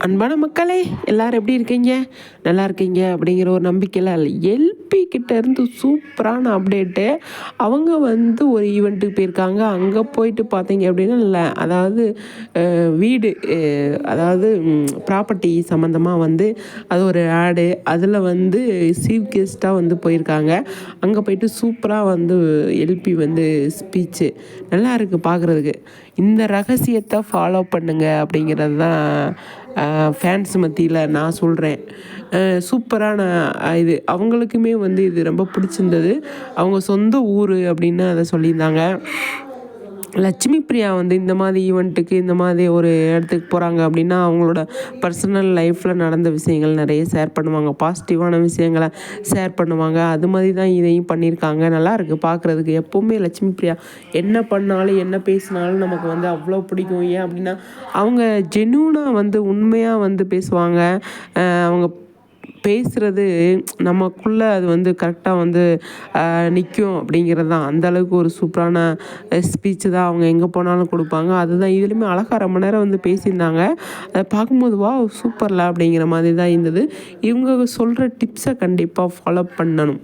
அன்பான மக்களே எல்லாரும் எப்படி இருக்கீங்க? நல்லா இருக்கீங்க அப்படிங்கிற ஒரு நம்பிக்கையில் எல் கிட்ட கிட்டேருந்து சூப்பரான அப்டேட்டு. அவங்க வந்து ஒரு ஈவெண்ட்டுக்கு போயிருக்காங்க. அங்கே போயிட்டு பார்த்தீங்க அப்படின்னா இல்லை அதாவது வீடு அதாவது ப்ராப்பர்ட்டி சம்மந்தமாக வந்து அது ஒரு ஆடு அதில் வந்து சீஃப் கெஸ்ட்டாக வந்து போயிருக்காங்க. அங்கே போயிட்டு சூப்பராக வந்து எல்பி வந்து ஸ்பீச்சு நல்லா இருக்குது பார்க்குறதுக்கு இந்த ரகசியத்தை ஃபாலோ பண்ணுங்க அப்படிங்கிறது தான் ஃபேன்ஸ் மத்தியில் நான் சொல்கிறேன் சூப்பரான இது அவங்களுக்குமே வந்து இது ரொம்ப பிடிச்சிருந்தது. அவங்க சொந்த ஊர் அப்படின்னு அதை சொல்லியிருந்தாங்க. லட்சுமி பிரியா வந்து இந்த மாதிரி ஈவெண்ட்டுக்கு இந்த மாதிரி ஒரு இடத்துக்கு போகிறாங்க அப்படின்னா அவங்களோட பர்சனல் லைஃப்பில் நடந்த விஷயங்கள் நிறைய ஷேர் பண்ணுவாங்க. பாசிட்டிவான விஷயங்களை ஷேர் பண்ணுவாங்க. அது மாதிரி தான் இதையும் பண்ணியிருக்காங்க. நல்லாயிருக்கு பார்க்குறதுக்கு. எப்போவுமே லட்சுமி பிரியா என்ன பண்ணாலும் என்ன பேசினாலும் நமக்கு வந்து அவ்வளோ பிடிக்கும். ஏன் அப்படின்னா அவங்க ஜென்யூனாக வந்து உண்மையாக வந்து பேசுவாங்க. அவங்க பேசுகிறது நமக்குள்ளே அது வந்து கரெக்டாக வந்து நிற்கும் அப்படிங்கிறது தான். அந்தளவுக்கு ஒரு சூப்பரான ஸ்பீச்சு தான் அவங்க எங்கே போனாலும் கொடுப்பாங்க. அதுதான் இதுலேயுமே அழகாக ரொம்ப நேரம் வந்து பேசியிருந்தாங்க. அதை பார்க்கும்போது வா சூப்பரில் அப்படிங்கிற மாதிரி தான் இருந்தது. இவங்க சொல்கிற டிப்ஸை கண்டிப்பாக ஃபாலோ பண்ணணும்.